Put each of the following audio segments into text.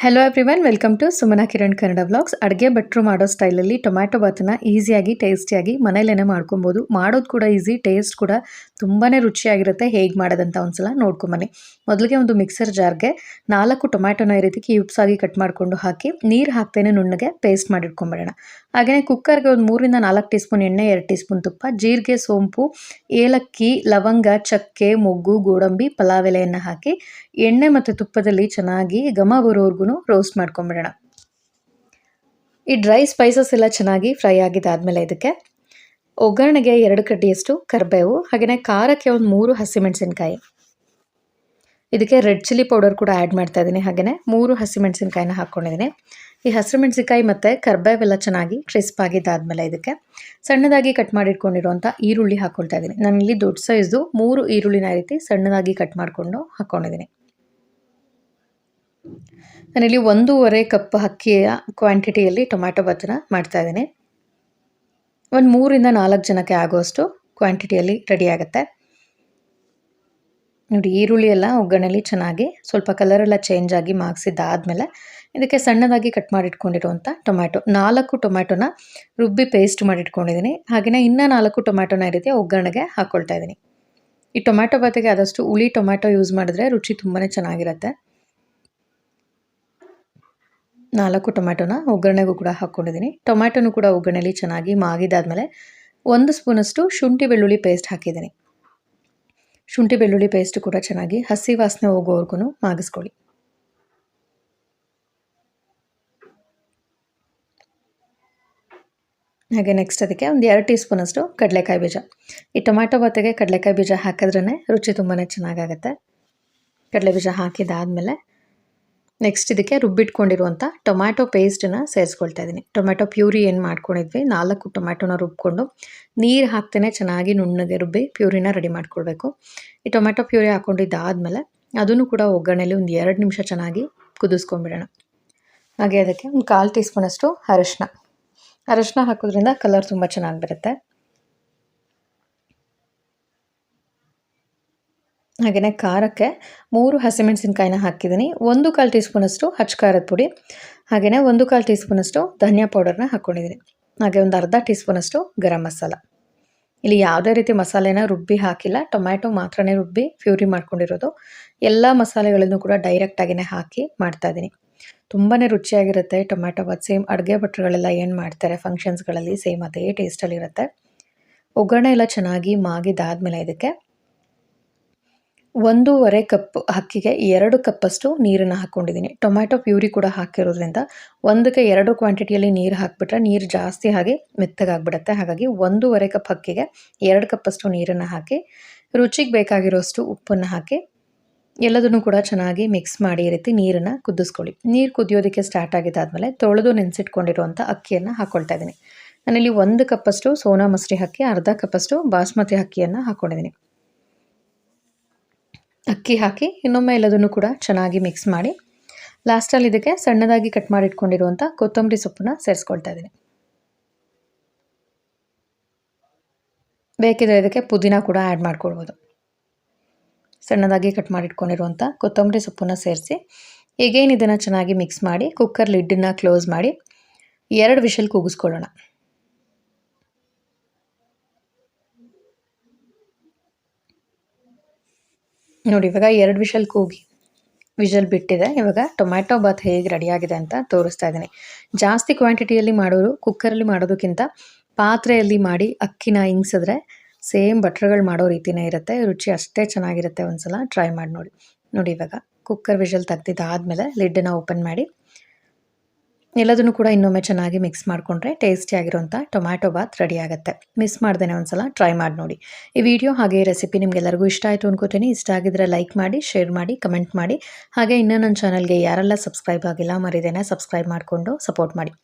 Hello everyone welcome to Sumana Kiran Kannada vlogs ಅಡುಗೆ ಭಟ್ರು ಮಾಡೋ ಸ್ಟೈಲಲ್ಲಿ ಟೊಮ್ಯಾಟೊ ಬಾತನ್ನ ಈಸಿಯಾಗಿ ಟೇಸ್ಟಿಯಾಗಿ ಮನೇಲೇ ಮಾಡ್ಕೊಬೋದು. ಮಾಡೋದು ಕೂಡ ಈಸಿ ಟೇಸ್ಟ್ ಕೂಡ ತುಂಬಾ ರುಚಿಯಾಗಿರುತ್ತೆ. ಹೇಗೆ ಮಾಡೋದಂತ ಒಂದ್ಸಲ ನೋಡ್ಕೊಂಬನ್ನಿ. ಮೊದಲಿಗೆ ಒಂದು ಮಿಕ್ಸರ್ ಜಾರ್ಗೆ ನಾಲ್ಕು ಟೊಮ್ಯಾಟೊನ ಈ ರೀತಿ ಕ್ಯೂಬ್ಸ್ ಆಗಿ ಕಟ್ ಮಾಡಿಕೊಂಡು ಹಾಕಿ, ನೀರು ಹಾಕ್ತೇನೆ ನುಣ್ಣಗೆ ಪೇಸ್ಟ್ ಮಾಡಿಟ್ಕೊಂಬಿಡೋಣ ಹಾಗೆಯೇ ಕುಕ್ಕರ್ಗೆ ಒಂದು ಮೂರಿಂದ ನಾಲ್ಕು ಟೀ ಸ್ಪೂನ್ ಎಣ್ಣೆ, ಎರಡು ಟೀ ಸ್ಪೂನ್ ತುಪ್ಪ, ಜೀರಿಗೆ, ಸೋಂಪು, ಏಲಕ್ಕಿ, ಲವಂಗ, ಚಕ್ಕೆ, ಮೊಗ್ಗು, ಗೋಡಂಬಿ, ಪಲಾವ್ ಎಲೆಯನ್ನು ಹಾಕಿ, ಎಣ್ಣೆ ಮತ್ತು ತುಪ್ಪದಲ್ಲಿ ಚೆನ್ನಾಗಿ ಘಮ ಬರೋವರೆಗೂ ರೋಸ್ಟ್ ಮಾಡ್ಕೊಂಬಿಡೋಣ. ಈ ಡ್ರೈ ಸ್ಪೈಸಸ್ ಎಲ್ಲ ಚೆನ್ನಾಗಿ ಫ್ರೈ ಆಗಿದ್ದಾದಮೇಲೆ ಇದಕ್ಕೆ ಒಗ್ಗರಣೆಗೆ ಎರಡು ಕಡ್ಡಿಯಷ್ಟು ಕರಿಬೇವು ಹಾಗೆಯೇ ಖಾರಕ್ಕೆ ಒಂದು ಮೂರು ಹಸಿಮೆಣಸಿನ್ಕಾಯಿ. ಇದಕ್ಕೆ ರೆಡ್ ಚಿಲ್ಲಿ ಪೌಡರ್ ಕೂಡ ಆ್ಯಡ್ ಮಾಡ್ತಾ ಇದ್ದೀನಿ ಹಾಗೆಯೇ ಮೂರು ಹಸಿಮೆಣಸಿನ್ಕಾಯಿನ ಹಾಕ್ಕೊಂಡಿದ್ದೀನಿ ಈ ಹಸಿರು ಮೆಣಸಿನ್ಕಾಯಿ ಮತ್ತು ಕರ್ಬೇವೆಲ್ಲ ಚೆನ್ನಾಗಿ ಕ್ರಿಸ್ಪ್ ಆಗಿದ್ದಾದಮೇಲೆ ಇದಕ್ಕೆ ಸಣ್ಣದಾಗಿ ಕಟ್ ಮಾಡಿಟ್ಕೊಂಡಿರುವಂಥ ಈರುಳ್ಳಿ ಹಾಕ್ಕೊಳ್ತಾ ಇದ್ದೀನಿ ಇಲ್ಲಿ ದೊಡ್ಡ ಸೈಜ್ದು ಮೂರು ಈರುಳ್ಳಿನ ರೀತಿ ಸಣ್ಣದಾಗಿ ಕಟ್ ಮಾಡಿಕೊಂಡು ಹಾಕ್ಕೊಂಡಿದ್ದೀನಿ ನಾನಿಲ್ಲಿ ಒಂದೂವರೆ ಕಪ್ ಅಕ್ಕಿಯ ಕ್ವಾಂಟಿಟಿಯಲ್ಲಿ ಟೊಮ್ಯಾಟೊ ಮಾಡ್ತಾ ಇದ್ದೀನಿ. ಒಂದು ಮೂರಿಂದ ನಾಲ್ಕು ಜನಕ್ಕೆ ಆಗುವಷ್ಟು ಕ್ವಾಂಟಿಟಿಯಲ್ಲಿ ರೆಡಿ ಆಗುತ್ತೆ. ನೋಡಿ, ಈರುಳ್ಳಿ ಎಲ್ಲ ಒಗ್ಗರಣೆಲಿ ಚೆನ್ನಾಗಿ ಸ್ವಲ್ಪ ಕಲರೆಲ್ಲ ಚೇಂಜ್ ಆಗಿ ಮಾಗಿಸಿದ್ದಾದಮೇಲೆ ಇದಕ್ಕೆ ಸಣ್ಣದಾಗಿ ಕಟ್ ಮಾಡಿಟ್ಕೊಂಡಿರುವಂಥ ಟೊಮ್ಯಾಟೊ ನಾಲ್ಕು ಟೊಮ್ಯಾಟೊನ ರುಬ್ಬಿ ಪೇಸ್ಟ್ ಮಾಡಿಟ್ಕೊಂಡಿದ್ದೀನಿ. ಹಾಗೆಯೇ ಇನ್ನೂ ನಾಲ್ಕು ಟೊಮ್ಯಾಟೊನ ಈ ರೀತಿ ಒಗ್ಗರಣೆಗೆ ಹಾಕ್ಕೊಳ್ತಾ ಇದ್ದೀನಿ. ಈ ಟೊಮ್ಯಾಟೊ ಬಾತಿಗೆ ಆದಷ್ಟು ಹುಳಿ ಟೊಮ್ಯಾಟೊ ಯೂಸ್ ಮಾಡಿದ್ರೆ ರುಚಿ ತುಂಬಾ ಚೆನ್ನಾಗಿರುತ್ತೆ. ನಾಲ್ಕು ಟೊಮ್ಯಾಟೊನ ಒಗ್ಗರಣೆಗೂ ಕೂಡ ಹಾಕ್ಕೊಂಡಿದ್ದೀನಿ. ಟೊಮ್ಯಾಟೊನು ಕೂಡ ಒಗ್ಗರಣೆಲಿ ಚೆನ್ನಾಗಿ ಮಾಗಿದಾದ್ಮೇಲೆ ಒಂದು ಸ್ಪೂನಷ್ಟು ಶುಂಠಿ ಬೆಳ್ಳುಳ್ಳಿ ಪೇಸ್ಟ್ ಹಾಕಿದ್ದೀನಿ. ಶುಂಠಿ ಬೆಳ್ಳುಳ್ಳಿ ಪೇಸ್ಟ್ ಕೂಡ ಚೆನ್ನಾಗಿ ಹಸಿ ವಾಸನೆ ಹೋಗೋವರೆಗೂ ಮಾಗಿಸ್ಕೊಳ್ಳಿ. ಹಾಗೆ ನೆಕ್ಸ್ಟ್ ಅದಕ್ಕೆ ಒಂದು ಎರಡು ಟೀ ಸ್ಪೂನಷ್ಟು ಕಡಲೆಕಾಯಿ ಬೀಜ. ಈ ಟೊಮ್ಯಾಟೊ ಬಾತಿಗೆ ಕಡಲೆಕಾಯಿ ಬೀಜ ಹಾಕಿದ್ರೇ ರುಚಿ ತುಂಬಾ ಚೆನ್ನಾಗಾಗುತ್ತೆ. ಕಡಲೆ ಬೀಜ ಹಾಕಿದಾದಮೇಲೆ ನೆಕ್ಸ್ಟ್ ಇದಕ್ಕೆ ರುಬ್ಬಿಟ್ಕೊಂಡಿರುವಂಥ ಟೊಮ್ಯಾಟೊ ಪೇಸ್ಟನ್ನು ಸೇರಿಸ್ಕೊಳ್ತಾ ಇದ್ದೀನಿ ಟೊಮ್ಯಾಟೊ ಪ್ಯೂರಿ ಏನು ಮಾಡ್ಕೊಂಡಿದ್ವಿ? ನಾಲ್ಕು ಟೊಮ್ಯಾಟೊನ ರುಬ್ಬಿಕೊಂಡು ನೀರು ಹಾಕ್ತೇನೆ, ಚೆನ್ನಾಗಿ ನುಣ್ಣಗೆ ರುಬ್ಬಿ ಪ್ಯೂರಿನ ರೆಡಿ ಮಾಡ್ಕೊಳ್ಬೇಕು. ಈ ಟೊಮ್ಯಾಟೊ ಪ್ಯೂರಿ ಹಾಕ್ಕೊಂಡಿದ್ದಾದಮೇಲೆ ಅದನ್ನು ಕೂಡ ಒಗ್ಗರಣೆಯಲ್ಲಿ ಒಂದು ಎರಡು ನಿಮಿಷ ಚೆನ್ನಾಗಿ ಕುದಿಸ್ಕೊಂಡ್ಬಿಡೋಣ. ಹಾಗೆ ಅದಕ್ಕೆ ಒಂದು ಕಾಲು ಟೀ ಸ್ಪೂನಷ್ಟು ಅರಶಿನ. ಅರಶಿನ ಹಾಕೋದ್ರಿಂದ ಕಲರ್ ತುಂಬ ಚೆನ್ನಾಗಿ ಬರುತ್ತೆ. ಹಾಗೆಯೇ ಖಾರಕ್ಕೆ ಮೂರು ಹಸಿಮೆಣಸಿನ್ಕಾಯಿನ ಹಾಕಿದ್ದೀನಿ. ಒಂದು ಕಾಲು ಟೀ ಸ್ಪೂನಷ್ಟು ಹಚ್ಚ ಖಾರದ ಪುಡಿ ಹಾಗೆಯೇ ಒಂದು ಕಾಲು ಟೀ ಸ್ಪೂನಷ್ಟು ಧನಿಯಾ ಪೌಡರ್ನ ಹಾಕ್ಕೊಂಡಿದ್ದೀನಿ ಹಾಗೆ ಒಂದು ಅರ್ಧ ಟೀ ಸ್ಪೂನಷ್ಟು ಗರಂ ಮಸಾಲ. ಇಲ್ಲಿ ಯಾವುದೇ ರೀತಿ ಮಸಾಲೆನ ರುಬ್ಬಿ ಹಾಕಿಲ್ಲ. ಟೊಮ್ಯಾಟೊ ಮಾತ್ರನೇ ರುಬ್ಬಿ ಫ್ಯೂರಿ ಮಾಡ್ಕೊಂಡಿರೋದು. ಎಲ್ಲ ಮಸಾಲೆಗಳನ್ನು ಕೂಡ ಡೈರೆಕ್ಟಾಗಿಯೇ ಹಾಕಿ ಮಾಡ್ತಾಯಿದ್ದೀನಿ ತುಂಬಾ ರುಚಿಯಾಗಿರುತ್ತೆ. ಟೊಮ್ಯಾಟೊ ಬಾತ್ ಸೇಮ್ ಅಡುಗೆ ಭಟ್ರುಗಳೆಲ್ಲ ಏನು ಮಾಡ್ತಾರೆ ಫಂಕ್ಷನ್ಸ್ಗಳಲ್ಲಿ ಸೇಮ್ ಅದೇ ಟೇಸ್ಟಲ್ಲಿರುತ್ತೆ ಒಗ್ಗರಣೆ ಎಲ್ಲ ಚೆನ್ನಾಗಿ ಮಾಗಿದಾದ್ಮೇಲೆ ಇದಕ್ಕೆ ಒಂದೂವರೆ ಕಪ್ ಅಕ್ಕಿಗೆ ಎರಡು ಕಪ್ಪಷ್ಟು ನೀರನ್ನು ಹಾಕ್ಕೊಂಡಿದ್ದೀನಿ. ಟೊಮ್ಯಾಟೊ ಪ್ಯೂರಿ ಕೂಡ ಹಾಕಿರೋದ್ರಿಂದ ಒಂದಕ್ಕೆ ಎರಡು ಕ್ವಾಂಟಿಟಿಯಲ್ಲಿ ನೀರು ಹಾಕಿಬಿಟ್ರೆ ನೀರು ಜಾಸ್ತಿ ಆಗಿ ಮೆತ್ತಗಾಗ್ಬಿಡುತ್ತೆ. ಹಾಗಾಗಿ ಒಂದೂವರೆ ಕಪ್ ಅಕ್ಕಿಗೆ ಎರಡು ಕಪ್ಪಷ್ಟು ನೀರನ್ನು ಹಾಕಿ, ರುಚಿಗೆ ಬೇಕಾಗಿರೋಷ್ಟು ಉಪ್ಪನ್ನು ಹಾಕಿ, ಎಲ್ಲದನ್ನು ಕೂಡ ಚೆನ್ನಾಗಿ ಮಿಕ್ಸ್ ಮಾಡಿ ಈ ರೀತಿ ನೀರನ್ನು ಕುದಿಸ್ಕೊಳ್ಳಿ. ನೀರು ಕುದಿಯೋದಕ್ಕೆ ಸ್ಟಾರ್ಟ್ ಆಗಿದ್ದಾದಮೇಲೆ ತೊಳೆದು ನೆನೆಸಿಟ್ಕೊಂಡಿರುವಂಥ ಅಕ್ಕಿಯನ್ನು ಹಾಕ್ಕೊಳ್ತಾ ಇದ್ದೀನಿ. ನಾನಿಲ್ಲಿ ಒಂದು ಕಪ್ಪಷ್ಟು ಸೋನಾ ಮಸರಿ ಅಕ್ಕಿ, ಅರ್ಧ ಕಪ್ಪಷ್ಟು ಬಾಸ್ಮತಿ ಅಕ್ಕಿಯನ್ನು ಹಾಕ್ಕೊಂಡಿದ್ದೀನಿ ಅಕ್ಕಿ ಹಾಕಿ, ಇನ್ನೊಮ್ಮೆ ಎಲ್ಲದನ್ನು ಕೂಡ ಚೆನ್ನಾಗಿ ಮಿಕ್ಸ್ ಮಾಡಿ. ಲಾಸ್ಟಲ್ಲಿ ಇದಕ್ಕೆ ಸಣ್ಣದಾಗಿ ಕಟ್ ಮಾಡಿಟ್ಕೊಂಡಿರುವಂಥ ಕೊತ್ತಂಬರಿ ಸೊಪ್ಪನ್ನ ಸೇರಿಸ್ಕೊಳ್ತಾ ಇದ್ದೀನಿ ಬೇಕಿದ್ರೆ ಇದಕ್ಕೆ ಪುದೀನ ಕೂಡ ಆ್ಯಡ್ ಮಾಡ್ಕೊಳ್ಬೋದು. ಸಣ್ಣದಾಗಿ ಕಟ್ ಮಾಡಿಟ್ಕೊಂಡಿರುವಂಥ ಕೊತ್ತಂಬರಿ ಸೊಪ್ಪನ್ನು ಸೇರಿಸಿ, ಈಗೇನು ಇದನ್ನು ಚೆನ್ನಾಗಿ ಮಿಕ್ಸ್ ಮಾಡಿ ಕುಕ್ಕರ್ ಲಿಡ್ಡನ್ನು ಕ್ಲೋಸ್ ಮಾಡಿ, ಎರಡು ವಿಷಲ್ ಕೂಗಿಸ್ಕೊಳ್ಳೋಣ. ನೋಡಿ, ಇವಾಗ ಎರಡು ವಿಷಲ್ ಕೂಗಿ, ವಿಷಲ್ ಬಿಟ್ಟಿದೆ. ಇವಾಗ ಟೊಮ್ಯಾಟೊ ಬಾತ್ ಹೇಗೆ ರೆಡಿಯಾಗಿದೆ ಅಂತ ತೋರಿಸ್ತಾ ಇದ್ದೀನಿ. ಜಾಸ್ತಿ ಕ್ವಾಂಟಿಟಿಯಲ್ಲಿ ಮಾಡೋರು ಕುಕ್ಕರಲ್ಲಿ ಮಾಡೋದಕ್ಕಿಂತ ಪಾತ್ರೆಯಲ್ಲಿ ಮಾಡಿ ಅಕ್ಕಿನ ಹಿಂಗ್ಸಿದ್ರೆ ಸೇಮ್ ಬಟ್ರ್ಗಳು ಮಾಡೋ ರೀತಿನೇ ಇರುತ್ತೆ. ರುಚಿ ಅಷ್ಟೇ ಚೆನ್ನಾಗಿರುತ್ತೆ ಒಂದ್ಸಲ. ಟ್ರೈ ಮಾಡಿ ನೋಡಿ. ನೋಡಿ, ಇವಾಗ ಕುಕ್ಕರ್ ವಿಷಲ್ ತೆಗ್ದಿದ್ದಾದಮೇಲೆ ಲಿಡ್ಡನ್ನು ಓಪನ್ ಮಾಡಿ. ಎಲ್ಲದನ್ನು ಕೂಡ ಇನ್ನೊಮ್ಮೆ ಚೆನ್ನಾಗಿ ಮಿಕ್ಸ್ ಮಾಡಿಕೊಂಡ್ರೆ ಟೇಸ್ಟಿಯಾಗಿರುವಂಥ ಟೊಮ್ಯಾಟೊ ಬಾತ್ ರೆಡಿ ಆಗುತ್ತೆ. ಮಿಸ್ ಮಾಡ್ದೇನೆ ಒಂದ್ಸಲ ಟ್ರೈ ಮಾಡಿ ನೋಡಿ. ಈ ವಿಡಿಯೋ ಹಾಗೆ ರೆಸಿಪಿ ನಿಮಗೆಲ್ಲರಿಗೂ ಇಷ್ಟ ಆಯಿತು ಅನ್ಕೋತೀನಿ. ಇಷ್ಟ ಆಗಿದ್ರೆ ಲೈಕ್ ಮಾಡಿ ಶೇರ್ ಮಾಡಿ ಕಮೆಂಟ್ ಮಾಡಿ. ಹಾಗೆ ಇನ್ನೂ ನನ್ನ ಚಾನಲ್ಗೆ ಯಾರೆಲ್ಲ ಸಬ್ಸ್ಕ್ರೈಬ್ ಆಗಿಲ್ಲ, ಮರಿದೇನೆ ಸಬ್ಸ್ಕ್ರೈಬ್ ಮಾಡಿಕೊಂಡು ಸಪೋರ್ಟ್ ಮಾಡಿ.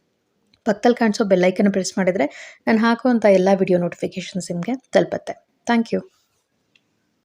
ಪಕ್ಕದಲ್ಲಿ ಕಾಣಿಸೋ ಬೆಲ್ಲೈಕನ್ನು ಪ್ರೆಸ್ ಮಾಡಿದರೆ ನಾನು ಹಾಕುವಂಥ ಎಲ್ಲ ವಿಡಿಯೋ ನೋಟಿಫಿಕೇಷನ್ಸ್ ನಿಮಗೆ ತಲುಪುತ್ತೆ. Thank you